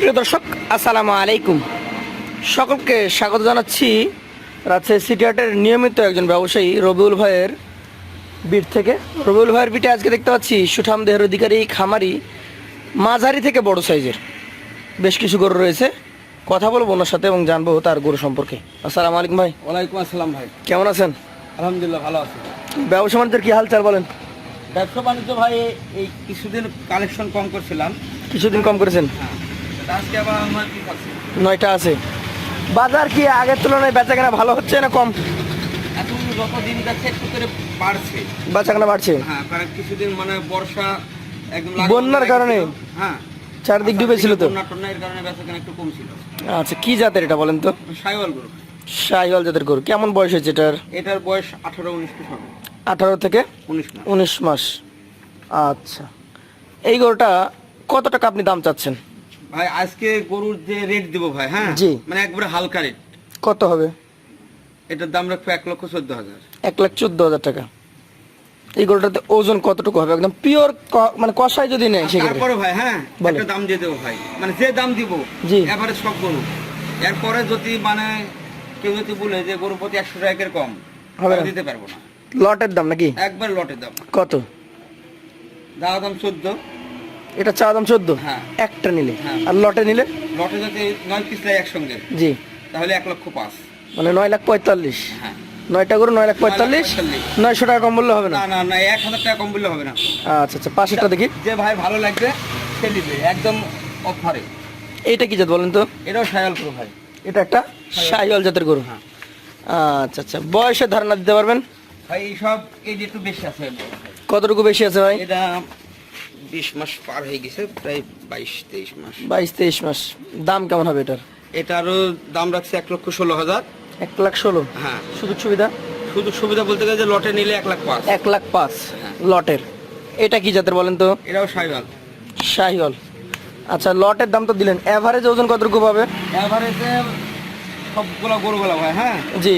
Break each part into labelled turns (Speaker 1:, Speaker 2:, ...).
Speaker 1: সুপ্রিয় দর্শক আসসালামু আলাইকুম। সকলকে স্বাগত জানাচ্ছি রাজশাহী সিটি হাটের নিয়মিত একজন ব্যবসায়ী রবিউল ভাইয়ের বিট থেকে। রবিউল ভাইয়ের বিটে আজকে দেখতে পাচ্ছি সুঠাম দেহের অধিকারী খামারি মাঝারি থেকে বড় সাইজের। বেশ কিছু গরু রয়েছে কথা বলব ওনার সাথে এবং জানব তার গরু সম্পর্কে। আসসালামু আলাইকুম ভাই।
Speaker 2: ওয়ালাইকুম আসসালাম ভাই।
Speaker 1: কেমন আছেন?
Speaker 2: আলহামদুলিল্লাহ ভালো আছি।
Speaker 1: ব্যবসা বাণিজ্যের কি হালচাল বলেন?
Speaker 2: ব্যবসা বাণিজ্য ভাই এই কিছুদিন কালেকশন কম করছিলাম।
Speaker 1: কিছুদিন কম করেছেন? নয়টা আছে। বাজার কি আগের তুলনায় বেচা কেনা ভালো হচ্ছে না কম?
Speaker 2: এখন যত দিন যাচ্ছে একটু করে বাড়ছে? হ্যাঁ কারণ কিছুদিন মানে বর্ষা একদম
Speaker 1: বন্যার কারণে?
Speaker 2: হ্যাঁ।
Speaker 1: চারদিক ডুবেছিল তো?
Speaker 2: বন্যা টন্যা এর কারণে বেচা একটু কম ছিল।
Speaker 1: আচ্ছা কি জাতের এটা বলেন তো?
Speaker 2: সাইওয়াল গরু।
Speaker 1: জাতের গরু। কেমন বয়স হয়েছে এটার?
Speaker 2: এটার বয়স আঠারো উনিশ মাস
Speaker 1: আঠারো থেকে
Speaker 2: উনিশ মাস।
Speaker 1: আচ্ছা। এই গরুটা কত টাকা আপনি দাম চাচ্ছেন?
Speaker 2: ভাই আজকে গরুর যে রেট দিব ভাই হ্যাঁ?
Speaker 1: জি।
Speaker 2: মানে একবারে হালকা রেট
Speaker 1: কত হবে?
Speaker 2: এটার দাম রাখব এক লক্ষ চোদ্দ হাজার।
Speaker 1: এক লাখ চোদ্দ হাজার টাকা। এই গরুটাতে ওজন কতটুকু হবে? একদম পিওর মানে কষাই যদি নেয় সেক্ষেত্রে।
Speaker 2: তারপরে ভাই হ্যাঁ একটা দাম দিয়ে দেবো ভাই। মানে যে দাম দিব
Speaker 1: জি।
Speaker 2: এবারে সব গরু। এরপরে যদি মানে কেউ যদি বলে যে গরু প্রতি একশো টাকার কম
Speaker 1: হবে না।
Speaker 2: দিতে পারব না।
Speaker 1: লটের দাম নাকি?
Speaker 2: একবার লটের দাম।
Speaker 1: কত?
Speaker 2: দাওয়া দাম চোদ্দ।
Speaker 1: এটা চা দাম চোদ্দ।
Speaker 2: হ্যাঁ।
Speaker 1: একটা নিলে।
Speaker 2: হ্যাঁ।
Speaker 1: আর লটে নিলে?
Speaker 2: লটে যদি নয় পিস নেয় একসঙ্গে।
Speaker 1: জি।
Speaker 2: তাহলে এক লক্ষ পাঁচ।
Speaker 1: মানে নয় লাখ পঁয়তাল্লিশ।
Speaker 2: হ্যাঁ।
Speaker 1: নয়টা গরু নয় লাখ পঁয়তাল্লিশ। নয়শো টাকা কম বললে হবে না?
Speaker 2: না না এক হাজার টাকা কম বললে হবে না।
Speaker 1: আচ্ছা আচ্ছা পাশেরটা দেখি।
Speaker 2: যে ভাই ভালো লাগবে সে দিবে। একদম অফারে।
Speaker 1: এইটা কি জাত বলেন তো?
Speaker 2: এটাও সায়াল করো ভাই।
Speaker 1: এটা একটা শাহিওয়াল জাতের গরু।
Speaker 2: হ্যাঁ।
Speaker 1: আচ্ছা আচ্ছা বয়সের ধারণা দিতে পারবেন?
Speaker 2: ভাই এইসব এই যে একটু বেশি আছে।
Speaker 1: কতটুকু বেশি আছে ভাই?
Speaker 2: এটা বিশ মাস পার হয়ে গেছে প্রায় বাইশ তেইশ মাস।
Speaker 1: বাইশ তেইশ মাস। দাম কেমন হবে এটার?
Speaker 2: এটারও দাম রাখছে এক লক্ষ ষোলো হাজার।
Speaker 1: এক লাখ ষোলো?
Speaker 2: হ্যাঁ।
Speaker 1: সুযোগ সুবিধা?
Speaker 2: শুধু সুবিধা বলতে গেলে যে লটে নিলে এক লাখ পাঁচ।
Speaker 1: এক লাখ পাঁচ
Speaker 2: হ্যাঁ।
Speaker 1: লটের। এটা কি জাতের বলেন তো?
Speaker 2: এটাও সাইবাল
Speaker 1: শাহিওয়াল আচ্ছা লটের দাম তো দিলেন। অ্যাভারেজ ওজন কতটুকু পাবে?
Speaker 2: এভারেজে সবগুলো গরুগুলো ভাই হ্যাঁ?
Speaker 1: জি।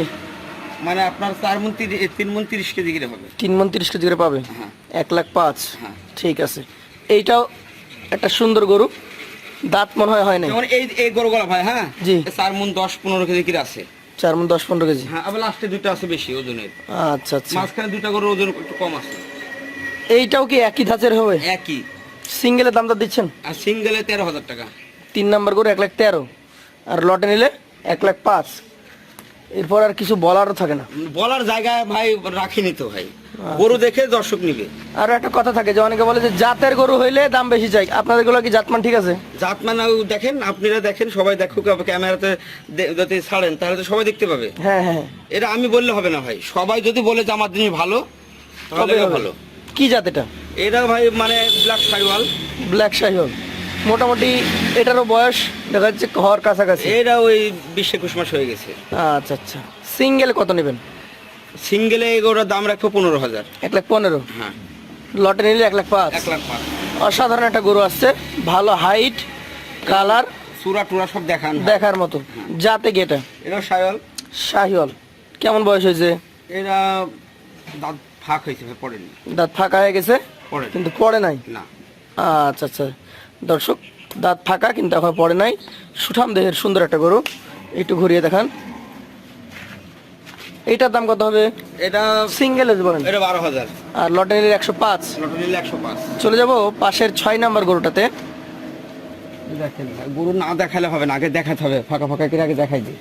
Speaker 2: মানে আপনার চার মন তিরিশ তিন মন তিরিশ কেজি কিনে হবে
Speaker 1: তিন মন তিরিশ কেজি করে পাবে?
Speaker 2: হ্যাঁ।
Speaker 1: এক লাখ পাঁচ।
Speaker 2: হ্যাঁ।
Speaker 1: ঠিক আছে। এইটাও একটা সুন্দর গরু। দাঁত মনে হয় হয়
Speaker 2: যেমন এই এই গরুগুলো ভাই হ্যাঁ?
Speaker 1: জি।
Speaker 2: চার মন দশ পনেরো কেজি কিনে আছে?
Speaker 1: চার মন দশ পনেরো কেজি।
Speaker 2: হ্যাঁ আবার লাস্টে দুটো আছে বেশি ওজনের।
Speaker 1: আচ্ছা আচ্ছা।
Speaker 2: মাঝখানে দুটো গরুর ওজন একটু কম আছে।
Speaker 1: এইটাও কি একই ধাঁচের হবে?
Speaker 2: একই।
Speaker 1: সিঙ্গেলের দামটা দিচ্ছেন?
Speaker 2: আর সিঙ্গেলে তেরো হাজার টাকা।
Speaker 1: তিন নাম্বার গরু এক লাখ তেরো। আর লটে নিলে এক লাখ পাঁচ। এরপর আর কিছু বলারও থাকে না।
Speaker 2: বলার জায়গায় ভাই রাখিনি তো ভাই। গরু দেখে দর্শক নিবে।
Speaker 1: আর একটা কথা থাকে যে অনেকে বলে যে জাতের গরু হইলে দাম বেশি চাই। আপনাদেরগুলো কি জাতমান ঠিক আছে?
Speaker 2: জাত মানে দেখেন আপনারা দেখেন সবাই দেখুক ক্যামেরাতে যদি ছাড়েন তাহলে তো সবাই দেখতে পাবে।
Speaker 1: হ্যাঁ হ্যাঁ।
Speaker 2: এটা আমি বললে হবে না ভাই। সবাই যদি বলে যে আমার জিনিস ভালো তাহলে
Speaker 1: তবে
Speaker 2: ভালো।
Speaker 1: কি জাত এটা?
Speaker 2: এটা ভাই মানে ব্ল্যাক সাইওয়াল।
Speaker 1: ব্ল্যাক শাহিওয়াল মোটামুটি এটারও বয়স দেখা যাচ্ছে ঘর কাছাকাছি।
Speaker 2: এটা ওই বিশ একুশ মাস হয়ে গেছে।
Speaker 1: আচ্ছা আচ্ছা। সিঙ্গেল কত নেবেন?
Speaker 2: সিঙ্গেলে এগুলোর দাম রাখব পনেরো হাজার।
Speaker 1: এক লাখ পনেরো?
Speaker 2: হ্যাঁ।
Speaker 1: লটে নিলে এক লাখ পাঁচ।
Speaker 2: এক লাখ পাঁচ।
Speaker 1: অসাধারণ একটা গরু আসছে ভালো হাইট কালার
Speaker 2: চূড়া টুরা সব দেখান
Speaker 1: দেখার মতো। যাতে গেটা
Speaker 2: এটা? সাইওয়াল
Speaker 1: শাহিওয়াল কেমন বয়স হয়েছে?
Speaker 2: এরা দাঁত ফাঁক হয়েছে পড়েনি।
Speaker 1: দাঁত ফাঁকা হয়ে গেছে?
Speaker 2: পড়ে
Speaker 1: কিন্তু পড়ে নাই?
Speaker 2: না।
Speaker 1: আচ্ছা আচ্ছা। দর্শক দাঁত ফাঁকা কিন্তু এখন পড়ে নাই। সুঠাম দেহের সুন্দর একটা গরু। একটু ঘুরিয়ে দেখান। এইটার দাম কত হবে?
Speaker 2: এটা
Speaker 1: সিঙ্গেল বলেন।
Speaker 2: এটা বারো হাজার।
Speaker 1: আর লটে নিলে একশো পাঁচ।
Speaker 2: লটো নিলে একশো পাঁচ।
Speaker 1: চলে যাব পাশের ছয় নাম্বার গরুটাতে।
Speaker 2: দেখেন গরু না দেখালে হবে না আগে দেখাতে হবে। ফাঁকা ফাঁকা করে আগে দেখাই দিই।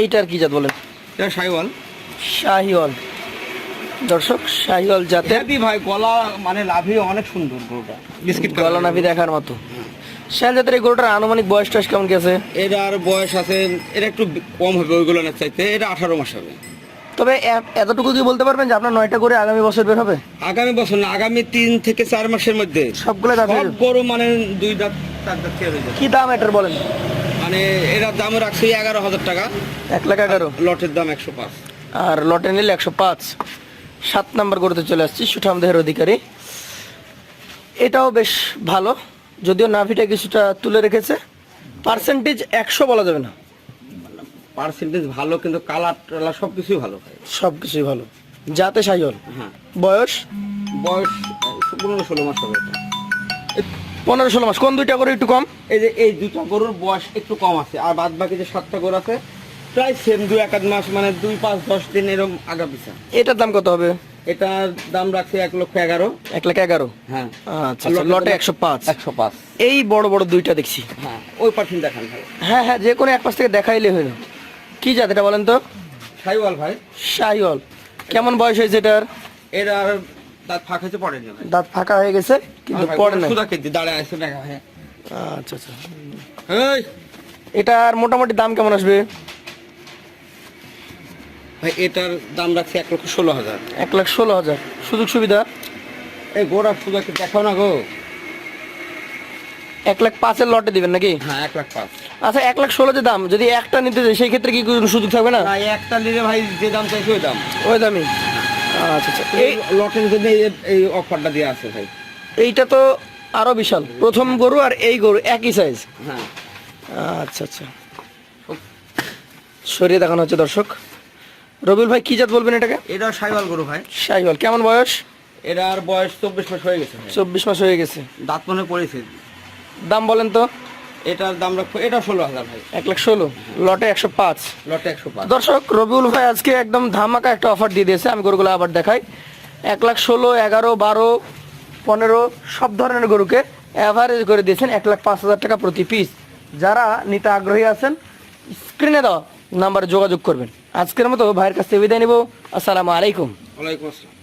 Speaker 1: এইটার কি জাত বলেন?
Speaker 2: এটা সাইওয়াল
Speaker 1: শাহিওয়াল। দর্শক শাহিওয়াল জাতের
Speaker 2: ভাই গলা মানে লাভি অনেক সুন্দর গরুটা। বিস্কিট
Speaker 1: গলা নাভি দেখার মতো। শাহিওয়াল জাতের এই গরুটার আনুমানিক বয়স টয়স কেমন কি আছে?
Speaker 2: এটার বয়স আছে এটা একটু কম হবে ওইগুলো না চাইতে এটা আঠারো মাস হবে।
Speaker 1: তবে এ- এতটুকু কি বলতে পারবেন যে আপনার নয়টা করে আগামী বছর বের হবে?
Speaker 2: আগামী বছর না আগামী তিন থেকে চার মাসের মধ্যে।
Speaker 1: সবগুলো দাম
Speaker 2: সব গরু? মানে দুই দাঁত চার দাঁত খেয়ে হয়ে যাবে।
Speaker 1: কি দাম এটার বলেন?
Speaker 2: মানে এটার দাম রাখছি এগারো হাজার টাকা।
Speaker 1: এক লাখ এগারো।
Speaker 2: লটের দাম একশো পাঁচ।
Speaker 1: আর লটে নিলে একশো পাঁচ। সাত নাম্বার গরুতে চলে আসছি সুঠাম দেহের অধিকারী। এটাও বেশ ভালো। যদিও নাভিটা কিছুটা তুলে রেখেছে পার্সেন্টেজ একশো বলা যাবে না।
Speaker 2: পার্সেন্টেজ ভালো কিন্তু কালার টালার সব কিছুই ভালো
Speaker 1: সব কিছুই ভালো। যাতে সাইল
Speaker 2: হ্যাঁ।
Speaker 1: বয়স?
Speaker 2: বয়স পনেরো ষোলো মাস হবে
Speaker 1: পনেরো ষোলো মাস। কোন দুইটা করে একটু কম?
Speaker 2: এই যে এই দুটো গরুর বয়স একটু কম আছে আর বাদ বাকি যে সাতটা গরু আছে প্রায় সেম দুই এক মাস মানে দুই পাঁচ দশ দিন এরকম আগা পিছা।
Speaker 1: এটার দাম কত হবে?
Speaker 2: এটার দাম রাখছে এক লক্ষ এগারো।
Speaker 1: এক লাখ এগারো?
Speaker 2: হ্যাঁ।
Speaker 1: আচ্ছা আচ্ছা, লটে একশো পাঁচ।
Speaker 2: একশো পাঁচ।
Speaker 1: এই বড় বড় দুইটা দেখছি।
Speaker 2: হ্যাঁ ওই পাঠিয়ে দেখান ভাই।
Speaker 1: হ্যাঁ হ্যাঁ যে কোনো এক পাশ থেকে দেখাইলে হইল কি জাত এটা বলেন তো?
Speaker 2: সাইওয়াল ভাই।
Speaker 1: শাহিওয়াল। কেমন বয়স হয়েছে এটার?
Speaker 2: এর আর দাঁত ফাঁক হয়েছে পড়ে
Speaker 1: দাঁত ফাঁকা হয়ে গেছে কিন্তু পড়ে নাই।
Speaker 2: সুদা কেজি দাঁড়ায় আছে দেখা
Speaker 1: আচ্ছা আচ্ছা। এটার মোটামুটি দাম কেমন আসবে?
Speaker 2: ভাই এটার দাম রাখছে এক লক্ষ ষোলো হাজার।
Speaker 1: এক লাখ ষোলো হাজার। সুযোগ সুবিধা?
Speaker 2: এই গোড়া সুদাকে দেখাও না গো।
Speaker 1: এক লাখ পাঁচের লটে দিবেন নাকি?
Speaker 2: হ্যাঁ এক লাখ পাঁচ।
Speaker 1: আচ্ছা এক লাখ ষোলো যে দাম যদি একটা নিতে যাই সেই ক্ষেত্রে কি কোনো সুযোগ থাকবে না?
Speaker 2: না একটা নিলে ভাই যে দাম চাইছে ওই দাম।
Speaker 1: ওই দামই। আচ্ছা আচ্ছা।
Speaker 2: এই
Speaker 1: এই
Speaker 2: লটের জন্য এই- এই অফারটা দিয়ে আছে ভাই।
Speaker 1: এইটা তো আরও বিশাল। প্রথম গরু আর এই গরু একই সাইজ
Speaker 2: হ্যাঁ।
Speaker 1: আচ্ছা আচ্ছা। সরিয়ে দেখানো হচ্ছে দর্শক। রবিউল ভাই কি জাত বলবেন এটাকে?
Speaker 2: এটা সাইওয়াল গরু ভাই।
Speaker 1: শাহিওয়াল কেমন বয়স?
Speaker 2: এটার বয়স চব্বিশ মাস হয়ে গেছে।
Speaker 1: চব্বিশ মাস হয়ে গেছে।
Speaker 2: দাঁত মনে পড়েছে।
Speaker 1: দাম বলেন তো।
Speaker 2: এটার দাম রাখব এটা ষোলো হাজার ভাই।
Speaker 1: এক লাখ ষোলো লটে একশো পাঁচ।
Speaker 2: লটে একশো পাঁচ।
Speaker 1: দর্শক রবিউল ভাই আজকে একদম ধামাকা একটা অফার দিয়ে দিয়েছে আমি গরুগুলো আবার দেখাই। এক লাখ ষোলো এগারো বারো পনেরো সব ধরনের গরুকে অ্যাভারেজ করে দিয়েছেন এক লাখ পাঁচ হাজার টাকা প্রতি পিস যারা নিতে আগ্রহী আছেন স্ক্রিনে দেওয়া নাম্বারে যোগাযোগ করবেন। আজকের মতো ভাইয়ের কাছ বিদায় নেব। আসসালামু আলাইকুম।
Speaker 2: ওয়ালাইকুম আসসালাম।